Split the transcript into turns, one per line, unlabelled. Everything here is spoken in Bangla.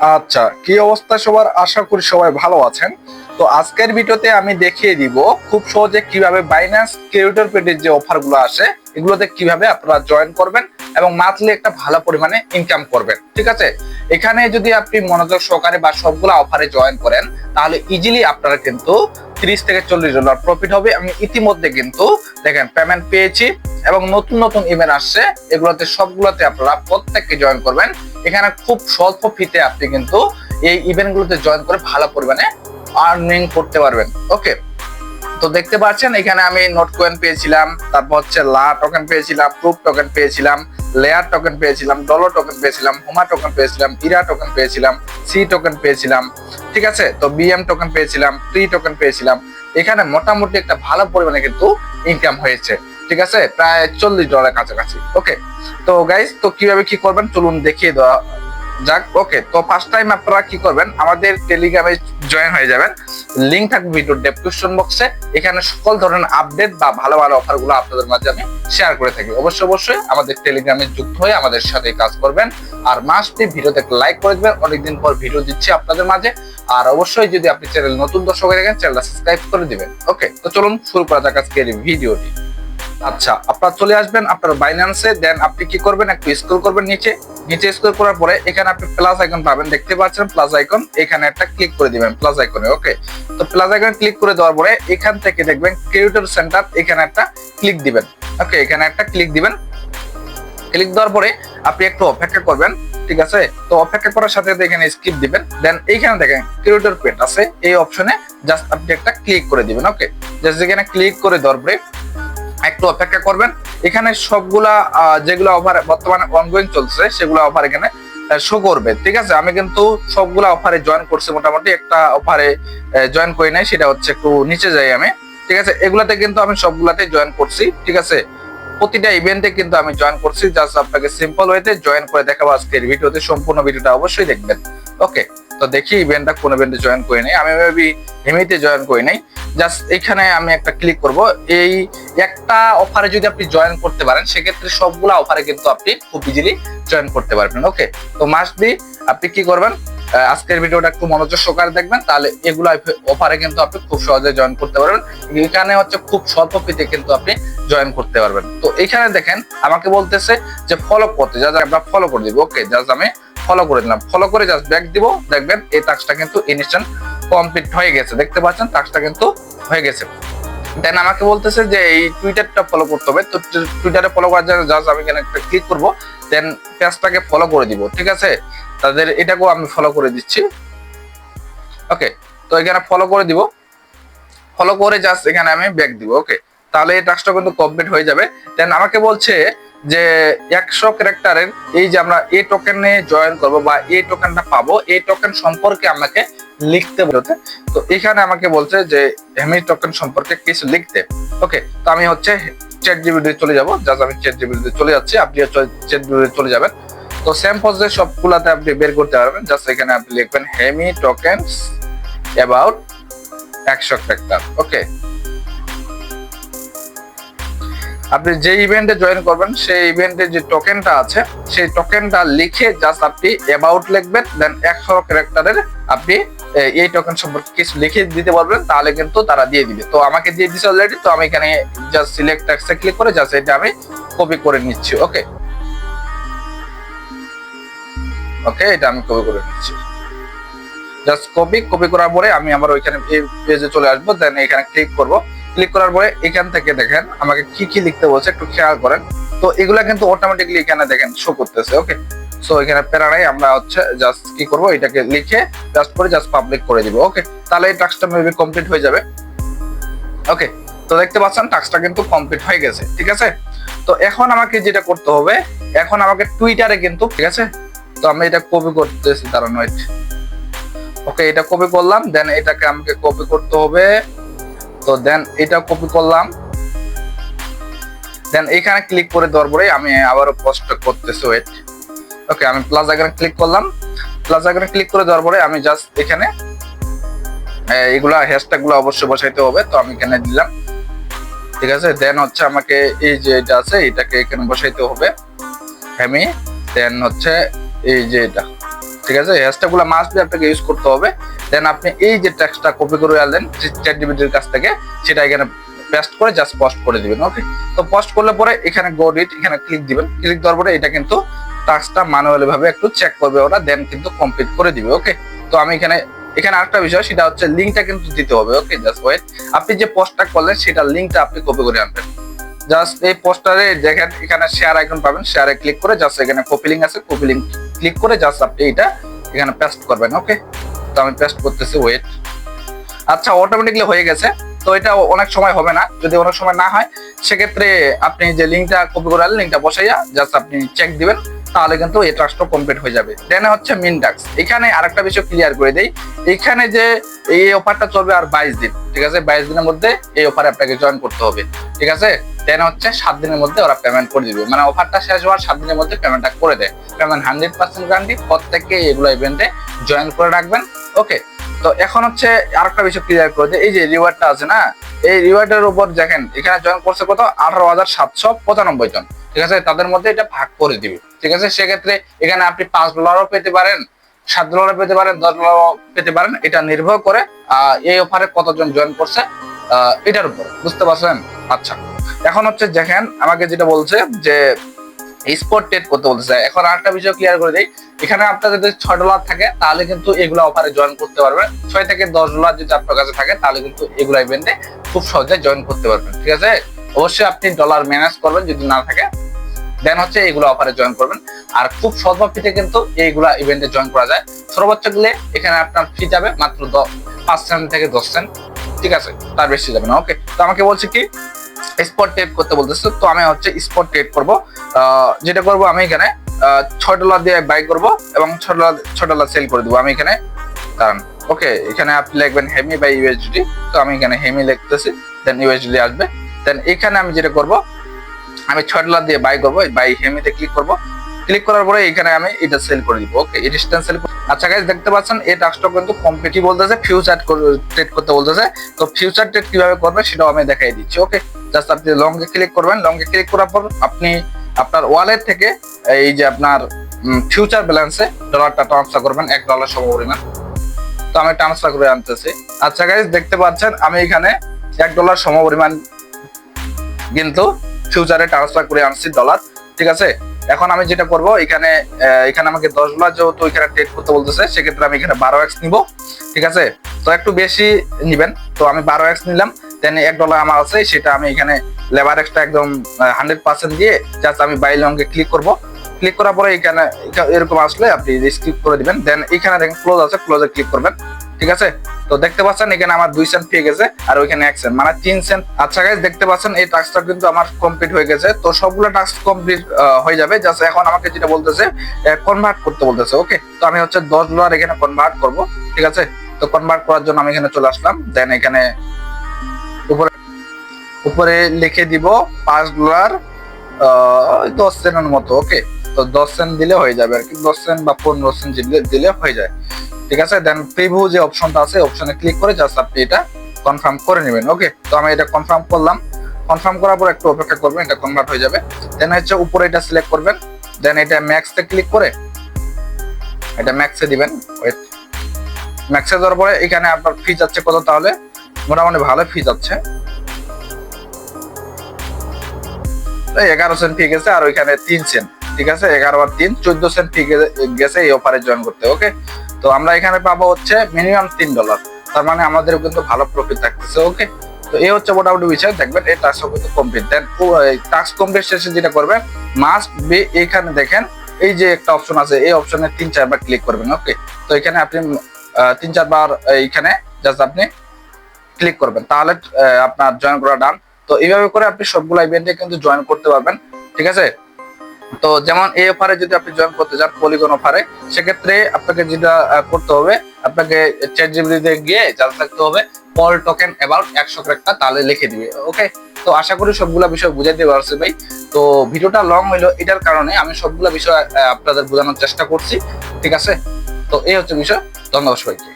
আচ্ছা কি অবস্থা সবার? আশা করি সবাই ভালো আছেন। তো আজকের ভিডিওতে আমি দেখিয়ে দিব খুব সহজে কীভাবে বাইন্যান্স ক্রিয়েটর পেডের যে অফারগুলো আসে, এগুলোতে কীভাবে আপনারা জয়েন করবেন এবং মান্থলি একটা ভালো পরিমাণে ইনকাম করবেন, ঠিক আছে? এখানে যদি আপনি মনোযোগ সহকারে বা সবগুলো অফারে জয়েন করেন, তাহলে ইজিলি আপনারা কিন্তু তিরিশ থেকে চল্লিশ ডলার প্রফিট হবে আমি ইতিমধ্যে কিন্তু দেখেন পেমেন্ট পেয়েছি এবং নতুন নতুন ইমেল আসছে। এগুলোতে সবগুলোতে আপনারা প্রত্যেককে জয়েন করবেন। এখানে খুব স্বল্প ফিতে আপনি কিন্তু এই ইভেন্ট গুলোতে জয়েন করে ভালো পরিমাণে আর্নিং করতে পারবেন। ওকে তো দেখতে পাচ্ছেন, এখানে আমি নোট কয়েন পেয়েছিলাম, তারপর হচ্ছে লা টোকেন পেয়েছিলাম প্রুফ টোকেন পেয়েছিলাম লেয়ার টোকেন পেয়েছিলাম ডলার টোকেন পেয়েছিলাম হোমা টোকেন পেয়েছিলাম ইরা টোকেন পেয়েছিলাম সি টোকেন পেয়েছিলাম, ঠিক আছে? তো বিএম টোকেন পেয়েছিলাম প্রি টোকেন পেয়েছিলাম, এখানে মোটামুটি একটা ভালো পরিমাণে কিন্তু ইনকাম হয়েছে, ঠিক আছে? প্রায় চল্লিশ ডলারের কাছাকাছি ওকে তো গাইজ তো কীভাবে কি করবেন? চলুন দেখিয়ে দেওয়া যাক ওকে তো ফার্স্ট টাইম আপনারা কি করবেন, আমাদের টেলিগ্রামে জয়েন হয়ে যাবেন। লিঙ্ক থাকবে ভিডিওর ডেসক্রিপশন বক্সে এখানে সকল ধরনের আপডেট বা ভালো ভালো অফারগুলো আপনাদের মাঝে আমি শেয়ার করে থাকি। অবশ্যই অবশ্যই আমাদের টেলিগ্রামে যুক্ত হয়ে আমাদের সাথে কাজ করবেন। আর মাসটি ভিডিওতে লাইক করে দেবেন। অনেকদিন পর ভিডিও দিচ্ছি আপনাদের মাঝে। আর অবশ্যই যদি আপনি চ্যানেল নতুন দর্শক হয়ে থাকেন চ্যানেলটা সাবস্ক্রাইব করে দিবেন। ওকে তো চলুন, শুরু করা যাক আজকের ভিডিওটি আচ্ছা আপনারা চলে আসবেন, আপনার বাইন্যান্সে দেন আপনি কি করবেন, একটু স্ক্রল করবেন নিচে। নিচে স্ক্রল করার পরে এখানে আপনি প্লাস আইকন পাবেন, দেখতে পাচ্ছেন প্লাস আইকন এখানে একটা ক্লিক করে দিবেন প্লাস আইকনে ওকে তো প্লাস আইকন ক্লিক করে দেওয়ার পরে এখান থেকে দেখবেন ক্রিয়েটর সেন্টার এখানে একটা ক্লিক দিবেন ওকে এখানে একটা ক্লিক দিবেন। ক্লিক দেওয়ার পরে আপনি একটু অপেক্ষা করবেন, ঠিক আছে? তো অপেক্ষা করার সাথে এখানে স্কিপ দিবেন দেন এইখানে দেখেন ক্রিয়েটর পেট আছে, এই অপশনে জাস্ট আপনি একটা ক্লিক করে দিবেন ওকে জাস্ট এখানে ক্লিক করে দেওয়ার পরে একটু অপেক্ষা করবেন। এখানে সবগুলা যেগুলো অফার বর্তমানে অনগোয়িং চলছে, সেগুলো অফার এখানে শো করবে। ঠিক আছে? আমি কিন্তু সবগুলা অফারে জয়েন করছি মোটামুটি। একটা অফারে জয়েন করি নাই, সেটা হচ্ছে একটু নিচে যাই আমি। ঠিক আছে? এগুলাতে কিন্তু আমি সবগুলাতে জয়েন করছি। ঠিক আছে? প্রতিটা ইভেন্টে কিন্তু আমি জয়েন করছি। জাস্ট আপনাকে সিম্পল ওয়েতে জয়েন করে দেখাবো আজকের ভিডিওতে। সম্পূর্ণ ভিডিওটা অবশ্যই দেখবেন। ওকে তো দেখি ইভেন্টটা কোন ইভেন্টে জয়েন করি নাই। আমি মেবি হেমিতে জয়েন করি নাই। জাস্ট এখানে আমি একটা ক্লিক করব। এই একটা অফারে যদি আপনি জয়েন করতে পারেন, সেক্ষেত্রে সবগুলা অফারে কিন্তু আপনি খুব ইজিলি জয়েন করতে পারবেন। ওকে তো মাস্ট বি আপনি কি করবেন? আজকের ভিডিওটা একটু মনোযোগ সহকারে দেখবেন। তাহলে এগুলো অফারে কিন্তু আপনি খুব সহজে জয়েন করতে পারবেন। এখানে হচ্ছে খুব স্বল্প ফিতে কিন্তু আপনি জয়েন করতে পারবেন। তো এখানে দেখেন, আমাকে বলতেছে যে ফলো করতে। যা আমরা ফলো করে দিব। ওকে জাস্ট আমি ফলো করে দিলাম। ফলো করে জাস্ট ব্যাক দিব। দেখবেন এই টাস্কটা কিন্তু ইনস্ট্যান্ট কমপ্লিট হয়ে গেছে। দেখতে পাচ্ছেন টাস্কটা কিন্তু হয়ে গেছে। দেন আমাকে বলতেছে যে, এই টুইটারটা ফলো করতে হবে। তো টুইটারে ফলো করার জন্য জাস্ট আমি এখানে একটা ক্লিক করব। দেন পেজটাকে ফলো করে দিব, ঠিক আছে? তাদের এটাকেও আমি ফলো করে দিচ্ছি। ওকে তো এখানে ফলো করে দিব। ফলো করে জাস্ট এখানে আমি ব্যাক দিব ওকে তাহলে এই টাস্কটা কিন্তু কমপ্লিট হয়ে যাবে। দেন আমাকে বলছে যে একশো ক্যারেক্টারের এই যে আমরা এই টোকেনে জয়েন করব বা এই টোকেনটা পাবো, এই টোকেন সম্পর্কে আমাকে লিখতে বলতে তো। এখানে আমাকে বলছে যে হেমি টোকেন সম্পর্কে কিছু লিখতে। ওকে তো আমি হচ্ছে চ্যাট জিবিতে চলে যাব। জাস্ট আমি চ্যাট জিবিতে চলে যাচ্ছি, আপনি চ্যাট জিবিতে চলে যাবেন। তো সেম পজে সবগুলাতে আপনি বের করতে পারবেন। জাস্ট এখানে আপনি লিখবেন হেমি টোকেনস অ্যাবাউট একশো ক্যারেক্টার ওকে আপনি যে ইভেন্টে জয়েন করবেন, সেই ইভেন্টের যে টোকেনটা আছে, সেই টোকেনটা লিখে জাস্ট আপনি অ্যাবাউট লিখবেন দেন একশো ক্যারেক্টারের আপনি এই টোকেন সম্পর্কে কিছু লিখে দিতে পারবেন, তাহলে কিন্তু তারা দিয়ে দিবে। তো আমাকে দিয়ে দিছে অলরেডি তো আমি এখানে জাস্ট সিলেক্ট ক্লিক করে জাস্ট এটা আমি কপি করে নিচ্ছি ওকে ওকে এটা আমি কপি করে নিচ্ছি। জাস্ট কপি কপি করার পরে আমি আমার ওইখানে এই পেজে চলে আসব দেন এখানে ক্লিক করব। ক্লিক করার পরে এখান থেকে দেখেন আমাকে কি কি লিখতে বলছে, একটু খেয়াল করেন। তো এগুলা কিন্তু অটোমেটিকলি এখানে দেখেন শো করতেছে ওকে সো এখানে প্যারা আমরা হচ্ছে জাস্ট কি করব, এটাকে লিখে জাস্ট করে জাস্ট পাবলিক করে দিব ওকে তাহলে এই টাস্কটা মেবি কমপ্লিট হয়ে যাবে। ওকে তো দেখতে পাচ্ছেন টাস্কটা কিন্তু কমপ্লিট হয়ে গেছে, ঠিক আছে? তো এখন আমাকে যেটা করতে হবে, এখন আমাকে টুইটারে কিন্তু, ঠিক আছে? তো আমি এটা কপি করতেছি, দাঁড়ান ওকে এটা কপি করলাম দেন এটাকে আমাকে কপি করতে হবে তো দেন এটা কপি করলাম। দেন এখানে ক্লিক করে দেওয়ার পরে আমি আবারও পোস্ট করতেছি ওয়েট ওকে আমি প্লাস আইকনে ক্লিক করলাম। প্লাস আইকনে ক্লিক করে দেওয়ার পরে আমি জাস্ট এখানে এগুলা হ্যাশট্যাগগুলো অবশ্যই বসাইতে হবে, তো আমি এখানে দিলাম। ঠিক আছে? দেন হচ্ছে আমাকে এই যে এটা আছে, এটাকে এখানে বসাইতে হবে। আমি দেন হচ্ছে এই যে এটা। ঠিক আছে? হ্যাশট্যাগগুলো মাস্ট বি আপনাকে ইউজ করতে হবে। দেন আপনি এই যে টেক্সটটা কপি করে আনলেন চ্যাট জিপিটির কাছ থেকে, সেটা এখানে পেস্ট করে জাস্ট পোস্ট করে দিবেন ওকে তো পোস্ট করলে পরে এখানে গো ডিট এখানে ক্লিক দিবেন। ক্লিক দেওয়ার পরে এটা কিন্তু টাস্কটা ম্যানুয়ালি ভাবে একটু চেক করবে ওরা দেন কিন্তু কমপ্লিট করে দিবে ওকে তো আমি এখানে এখানে আরেকটা বিষয়, সেটা হচ্ছে লিঙ্কটা কিন্তু দিতে হবে ওকে জাস্ট ওয়েট আপনি যে পোস্টটা করলেন সেটা লিঙ্কটা আপনি কপি করে আনবেন। জাস্ট এই পোস্টারে দেখেন, এখানে শেয়ার আইকন পাবেন শেয়ারে ক্লিক করে জাস্ট এখানে কপি লিঙ্ক আছে কপি লিঙ্ক ক্লিক করে জাস্ট আপনি এটা এখানে পেস্ট করবেন ওকে তো আমি পেস্ট করতেছি ওয়েট আচ্ছা অটোমেটিকলি হয়ে গেছে। তো এটা অনেক সময় হবে না। যদি অনেক সময় না হয়, সেক্ষেত্রে আপনি যে লিঙ্কটা কপি করে লিঙ্কটা বসাইয়া জাস্ট আপনি চেক দিবেন। তাহলে কিন্তু এই টাস্কটা কমপ্লিট হয়ে যাবে। দেন হচ্ছে মিন টাস্ক এখানে আরেকটা বিষয় ক্লিয়ার করে দেই। এখানে যে এই অফারটা চলবে আর বাইশ দিন, ঠিক আছে? বাইশ দিনের মধ্যে এই অফারে আপনাকে জয়েন করতে হবে, ঠিক আছে? দেন হচ্ছে সাত দিনের মধ্যে ওরা পেমেন্ট করে দিবে। মানে অফারটা শেষ হওয়ার সাত দিনের মধ্যে পেমেন্টটা করে দেয়। পেমেন্ট হান্ড্রেড পার্সেন্ট গ্যারান্টি প্রত্যেককে এগুলো ইভেন্টে জয়েন করে রাখবেন। ওকে তো এখন হচ্ছে আরেকটা বিষয় ক্লিয়ার করে যে এই যে রিওয়ার্ডটা আছে না? এই রিওয়ার্ডের উপর দেখেন, এখানে জয়েন করছে কত? আঠারো হাজার সাতশো পঁচানব্বই জন। ঠিক আছে? তাদের মধ্যে এটা ভাগ করে দিবে। ঠিক আছে? সেক্ষেত্রে এখানে আপনি পাঁচ ডলারও পেতে পারেন, সাত ডলারও পেতে পারেন, দশ ডলারও পেতে পারেন। এটা নির্ভর করে এই অফারে কতজন জয়েন করছে এটার উপর। বুঝতে পারছেন? আচ্ছা। এখন হচ্ছে দেখেন, আমাকে যেটা বলছে যে স্পট ট্রেড করতে বলতেছে। এখন আরেকটা বিষয় ক্লিয়ার করে দেই। এখানে আপনার যদি ছয় ডলার থাকে, তাহলে কিন্তু এগুলো অফারে জয়েন করতে পারবেন ছয় থেকে দশ ডলার যদি আপনার কাছে থাকে, তাহলে কিন্তু এগুলো ইভেন্টে খুব সহজে জয়েন করতে পারবেন। ঠিক আছে? অবশ্যই আপনি ডলার ম্যানেজ করবেন, যদি না থাকে দেন হচ্ছে এগুলো অফারে জয়েন করবেন। আর খুব স্বল্প ফিতে কিন্তু এইগুলা ইভেন্টে জয়েন করা যায়। সর্বোচ্চ গেলে এখানে আপনার ফি যাবে মাত্র পাঁচ সেন্ট থেকে দশ সেন্ট ঠিক আছে? তার বেশি যাবে না ওকে তো আমাকে বলছে কি স্পট ট্রেড করতে বলতেছে, তো আমি হচ্ছে স্পট ট্রেড করব। যেটা করব আমি এখানে ছয় ডলার দিয়ে বাই করব এবং ছয় ডলার ছয় ডলার সেল করে দেবো। আমি এখানে কারণ ওকে এখানে আপনি লিখবেন হেমি বাই ইউএসডি তো আমি এখানে হেমি লিখতেছি দেন ইউএসডি আসবে। দেন এখানে আমি যেটা করব আমি ছয় ডলার দিয়ে বাই করব বাই হেমিতে ক্লিক করব। ক্লিক করার পরে এখানে আমি এটা সেল করে দিব ওকে এই ডিস্টেন্স সেল আচ্ছা গাইজ দেখতে পাচ্ছেন, এই টাস্কটা কিন্তু কম্পিটিভ বলতেছে ফিউচার ট্রেড করতে বলতেছে। তো ফিউচার ট্রেড কীভাবে করবে সেটাও আমি দেখাই দিচ্ছি ওকে জাস্ট আপনি লং এ ক্লিক করবেন লং এ ক্লিক করার পর আপনি আপনার ওয়ালেট থেকে এই যে আপনার ফিউচার ব্যালেন্সে ডলারটা ট্রান্সফার করবেন, এক ডলার সম পরিমাণ তো আমি ট্রান্সফার করে আনতেছি। আচ্ছা গাইজ দেখতে পাচ্ছেন, আমি এখানে এক ডলার সম পরিমাণ কিন্তু ফিউচারে ট্রান্সফার করে আনছি ডলার ঠিক আছে? এখন আমি যেটা করব, এখানে এখানে আমাকে দশ ডলার যেহেতু এখানে ট্রেড করতে বলতেছে, সেক্ষেত্রে আমি এখানে বারো এক্স নিব, ঠিক আছে? তো একটু বেশি নিবেন, তো আমি বারো এক্স নিলাম দেন এক ডলার আমার আছে, সেটা আমি এখানে লেবার এক্সটা একদম হান্ড্রেড পার্সেন্ট দিয়ে জাস্ট আমি বাই লঙ্গে ক্লিক করব। ক্লিক করার পরে এখানে, এরকম আসলে আপনি স্কিপ করে দিবেন দেন এখানে দেখেন ক্লোজ আছে ক্লোজে ক্লিক করবেন। ঠিক আছে? তো দেখতে পাচ্ছেন এখানে আমার দুই সেন্ট পেয়ে গেছে আর ওইখানে এক সেন্ট মানে তিন সেন্ট আচ্ছা গাইজ দেখতে পাচ্ছেন এই টাস্কটা কিন্তু আমার কমপ্লিট হয়ে গেছে। তো সবগুলো টাস্ক কমপ্লিট হয়ে যাবে। জাস্ট এখন আমাকে যেটা বলতেছে কনভার্ট করতে বলতেছে ওকে তো আমি হচ্ছে দশ ডলার এখানে কনভার্ট করব, ঠিক আছে? তো কনভার্ট করার জন্য আমি এখানে চলে আসলাম। দেন এখানে উপরে উপরে লিখে দিব পাঁচ ডলার দশ সেন্টের মতো ওকে তো দশ সেন্ট দিলে হয়ে যাবে আর কি। দশ সেন্ট বা পনেরো সেন্ট দিলে হয়ে যায়। ঠিক আছে? দেন প্রিভিউ যে অপশনটা আছে অপশনে ক্লিক করে জাস্ট আপনি এটা কনফার্ম করে নেবেন ওকে তো আমি এটা কনফার্ম করলাম। কনফার্ম করার পর একটু অপেক্ষা করবেন, এটা কনভার্ট হয়ে যাবে। দেন হচ্ছে উপরে এটা সিলেক্ট করবেন। দেন এটা ম্যাক্সে ক্লিক করে এটা ম্যাক্সে দিবেন। ওয়েট ম্যাক্সে দেওয়ার পরে এখানে আপনার ফি যাচ্ছে কত তাহলে? মোটামুটি ভালো ফি যাচ্ছে। এগারো সেন্ট ফি গেছে, আর ওইখানে তিন সেন্ট ঠিক আছে? এগারো আর তিন, চোদ্দ সেন্ট ফি গেছে এই অফারে জয়েন করতে ওকে তো আমরা এখানে পাবো হচ্ছে মিনিমাম তিন ডলার তার মানে আমাদের কিন্তু ভালো প্রফিট থাকতেছে ওকে তো এই হচ্ছে মোটামুটি বিষয়, দেখবেন এই টাস্ক কিন্তু কমপ্লিট দেন টাস্ক কমপ্লিট শেষে যেটা করবেন মাস্ট বি এইখানে দেখেন, এই যে একটা অপশন আছে, এই অপশনে তিন, চারবার ক্লিক করবেন ওকে তো এখানে আপনি তিন, চারবার এইখানে জাস্ট আপনি ক্লিক করবেন। তাহলে আপনার জয়েন করা ডান তো এইভাবে করে আপনি সবগুলো ইভেন্টে কিন্তু জয়েন করতে পারবেন, ঠিক আছে? তো যেমন এই অফারে যদি আপনি জয়েন করতে চান পলিগন অফারে সেক্ষেত্রে আপনাকে যেটা করতে হবে, আপনাকে চ্যাট জিবিতে গিয়ে জানতে থাকতে হবে পল টোকেন অ্যাবাউট একশো একটা তাহলে লিখে দিবে, ওকে? তো আশা করি সবগুলা বিষয় বুঝাই বুঝাইতে পারছি ভাই। তো ভিডিওটা লং হইল, এটার কারণে আমি সবগুলা বিষয় আপনাদের বোঝানোর চেষ্টা করছি, ঠিক আছে? তো এই হচ্ছে বিষয়, ধন্যবাদ সবাইকে।